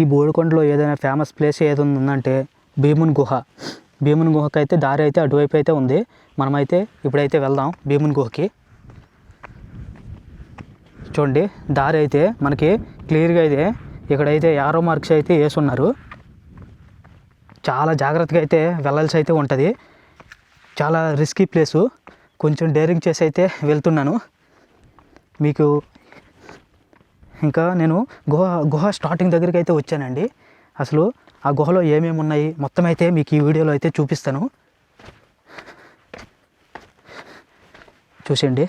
ఈ బోడికొండలో ఏదైనా famous place ఏది ఉందంటే భీముని గుహ. భీముని గుహకి అయితే దారి అయితే అటువైపు అయితే ఉంది. మనమైతే ఇప్పుడైతే వెళ్దాం భీముని గుహకి. చూడండి దారి అయితే మనకి క్లియర్గా అయితే ఇక్కడైతే యారో మార్క్స్ అయితే వేసి ఉన్నారు. చాలా జాగ్రత్తగా అయితే వెళ్ళాల్సి అయితే ఉంటుంది. చాలా రిస్కీ ప్లేసు కొంచెం డేరింగ్ చేసి అయితే వెళ్తున్నాను. మీకు ఇంకా నేను గుహ గుహ స్టార్టింగ్ దగ్గరికి అయితే వచ్చానండి. అసలు ఆ గుహలో ఏమేమి ఉన్నాయి? మొత్తం అయితే మీకు ఈ వీడియోలో అయితే చూపిస్తాను. చూసేయండి.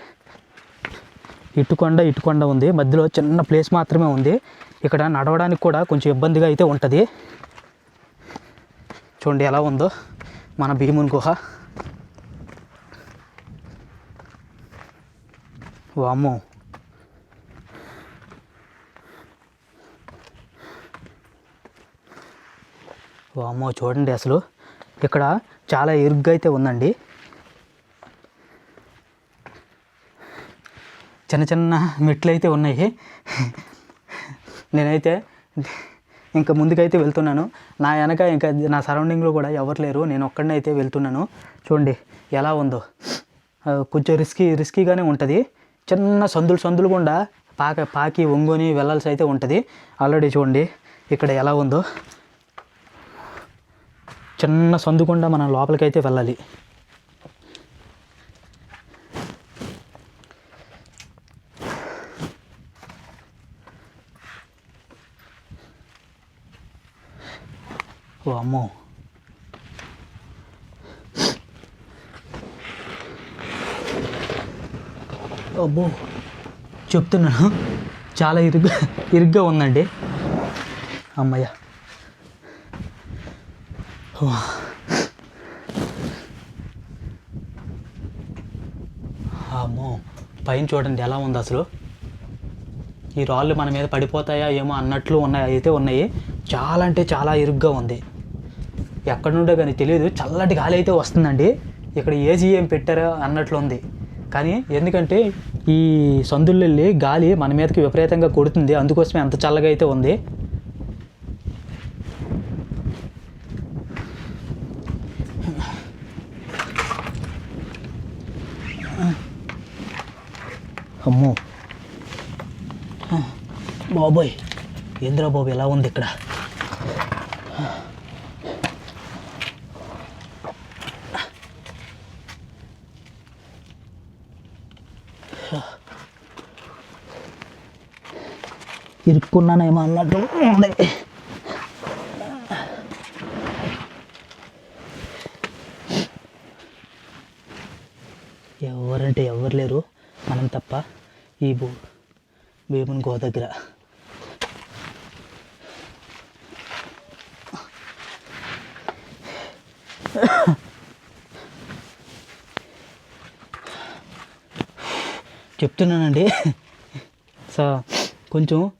ఇటుకొండ ఇటుకొండ ఉంది. మధ్యలో చిన్న ప్లేస్ మాత్రమే ఉంది. ఇక్కడ నడవడానికి కూడా కొంచెం ఇబ్బందిగా అయితే ఉంటుంది. చూడండి ఎలా ఉందో మన భీముని గుహ. వామ్మో. వామ్మో చూడండి అసలు. ఇక్కడ చాలా ఇరుగ్గా అయితే ఉందండి. చిన్న చిన్న మెట్లు అయితే ఉన్నాయి. నేనైతే ఇంకా ముందుకైతే వెళ్తున్నాను. నా వెనక ఇంకా నా సరౌండింగ్లో కూడా ఎవరు లేరు. నేను ఒక్కడనే అయితే వెళ్తున్నాను. చూడండి ఎలా ఉందో. కొంచెం రిస్కీ రిస్కీగానే ఉంటుంది. చిన్న సందులు సందులు గుండా పాక పాకి ఒంగొని వెళ్ళాల్సి అయితే ఉంటుంది. ఆల్రెడీ చూడండి ఇక్కడ ఎలా ఉందో. చిన్న సందుకుండా మనం లోపలికైతే వెళ్ళాలి. ఓ అమ్మో. అబ్బో చెప్తున్నాను. చాలా ఇరుగ్గా ఇరుగ్గా ఉందండి. అమ్మయ్య. అమ్మో పైన చూడండి ఎలా ఉంది అసలు. ఈ రాళ్ళు మన మీద పడిపోతాయా ఏమో అన్నట్లు ఉన్నాయి? అయితే ఉన్నాయి. చాలా అంటే చాలా ఇరుగ్గా ఉంది. ఎక్కడి నుండో కానీ తెలియదు చల్లటి గాలి అయితే వస్తుందండి. ఇక్కడ ఏజీ ఏం పెట్టారో అన్నట్లు ఉంది. కానీ ఎందుకంటే ఈ సందుల్లో వెళ్ళి గాలి మన మీదకి విపరీతంగా కొడుతుంది. అందుకోసమే అంత చల్లగా అయితే ఉంది. అమ్మో. బాబోయ్ ఏంద్రా బాబు ఎలా ఉంది ఇక్కడ? ఇరుక్కున్నానేమో అన్నట్టు ఉంది ఎవరంటే ఎవరు లేరు మనం తప్ప ఈ భూ భీముని గో దగ్గర. చెప్తున్నానండి. సో కొంచెం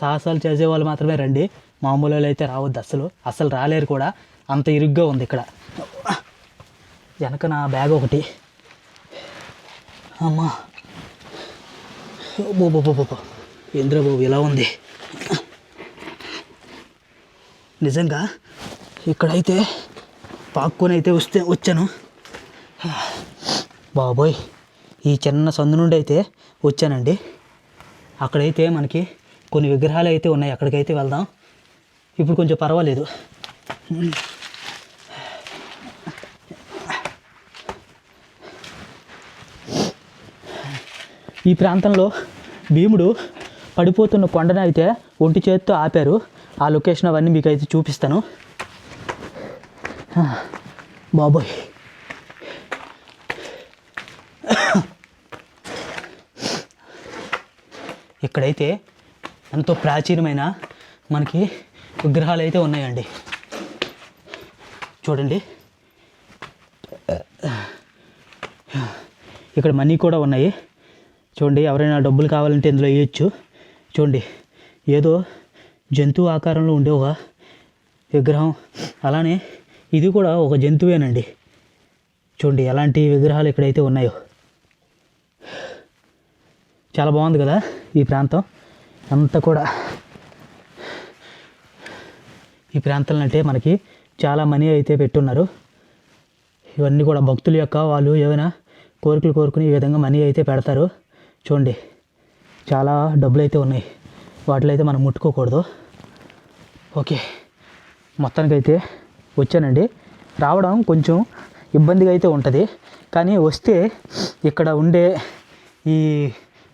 సాహసాలు చేసే వాళ్ళు మాత్రమే రండి. మామూలు అయితే రావద్దు అసలు అసలు రాలేరు కూడా. అంత ఇరుగ్గా ఉంది ఇక్కడ. వెనక నా బ్యాగ్ ఒకటి. అమ్మా. బాబు ఇంద్రబాబు ఇలా ఉంది? నిజంగా ఇక్కడైతే పాక్కొని అయితే వస్తే వచ్చాను. బాబోయ్ ఈ చిన్న సందు నుండి అయితే వచ్చానండి. అక్కడైతే మనకి కొన్ని విగ్రహాలు అయితే ఉన్నాయి. అక్కడికైతే వెళ్దాం. ఇప్పుడు కొంచెం పర్వాలేదు. ఈ ప్రాంతంలో భీముడు పడిపోతున్న కొండను అయితే ఒంటి చేతితో ఆపారు. ఆ లొకేషన్ అవన్నీ మీకు అయితే చూపిస్తాను బాబోయ్. ఇక్కడైతే ఎంతో ప్రాచీనమైన మనకి విగ్రహాలు అయితే ఉన్నాయండి. చూడండి. ఇక్కడ మనీ కూడా ఉన్నాయి. చూడండి ఎవరైనా డబ్బులు కావాలంటే ఇందులో వేయచ్చు. చూడండి ఏదో జంతువు ఆకారంలో ఉండే ఒక విగ్రహం. అలానే ఇది కూడా ఒక జంతువేనండి. చూడండి ఎలాంటి విగ్రహాలు ఇక్కడైతే ఉన్నాయో. చాలా బాగుంది కదా ఈ ప్రాంతం. అంతా కూడా ఈ ప్రాంతాలను అంటే మనకి చాలా మనీ అయితే పెట్టున్నారు. ఇవన్నీ కూడా భక్తుల యొక్క వాళ్ళు ఏమైనా కోరికలు కోరుకుని ఈ విధంగా మనీ అయితే పెడతారు. చూడండి చాలా డబ్బులు అయితే ఉన్నాయి. వాటిలో అయితే మనం ముట్టుకోకూడదు. ఓకే మొత్తానికైతే వచ్చానండి. రావడం కొంచెం ఇబ్బందిగా అయితే ఉంటుంది. కానీ వస్తే ఇక్కడ ఉండే ఈ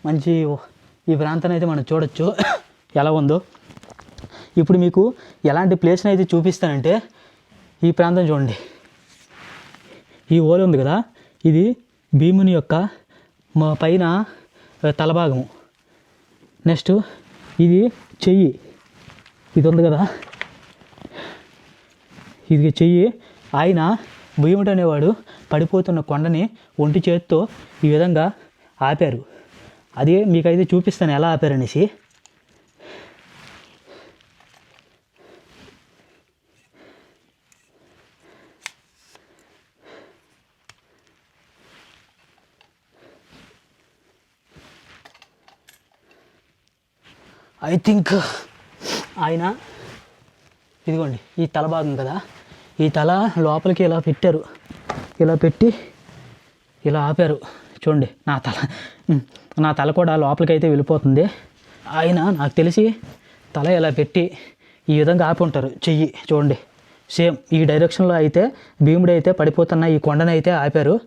మంచి ఈ ప్రాంతాన్ని అయితే మనం చూడొచ్చు. ఎలా ఉందో. ఇప్పుడు మీకు ఎలాంటి ప్లేస్ని అయితే చూపిస్తానంటే ఈ ప్రాంతం చూడండి. ఈ ఓలి ఉంది కదా? ఇది భీముని యొక్క మా పైన తలభాగము నెక్స్ట్ ఇది చెయ్యి. ఇది ఉంది కదా? ఇది చెయ్యి. ఆయన భీముడు అనేవాడు పడిపోతున్న కొండని ఒంటి చేత్తో ఈ విధంగా ఆపారు. అదే మీకైతే చూపిస్తాను ఎలా ఆపారనేసి. ఐ థింక్ ఆయన ఇదిగోండి ఈ తల భాగం కదా? ఈ తల లోపలికి ఇలా పెట్టారు. ఇలా పెట్టి ఇలా ఆపారు. చూడండి నా తల నా తల కూడా లోపలికి అయితే వెళ్ళిపోతుంది. ఆయన నాకు తెలిసి తల ఇలా పెట్టి ఈ విధంగా ఆపి ఉంటారు చెయ్యి చూడండి. సేమ్ ఈ డైరెక్షన్లో అయితే భీముడు అయితే పడిపోతున్న ఈ కొండను అయితే ఆపారు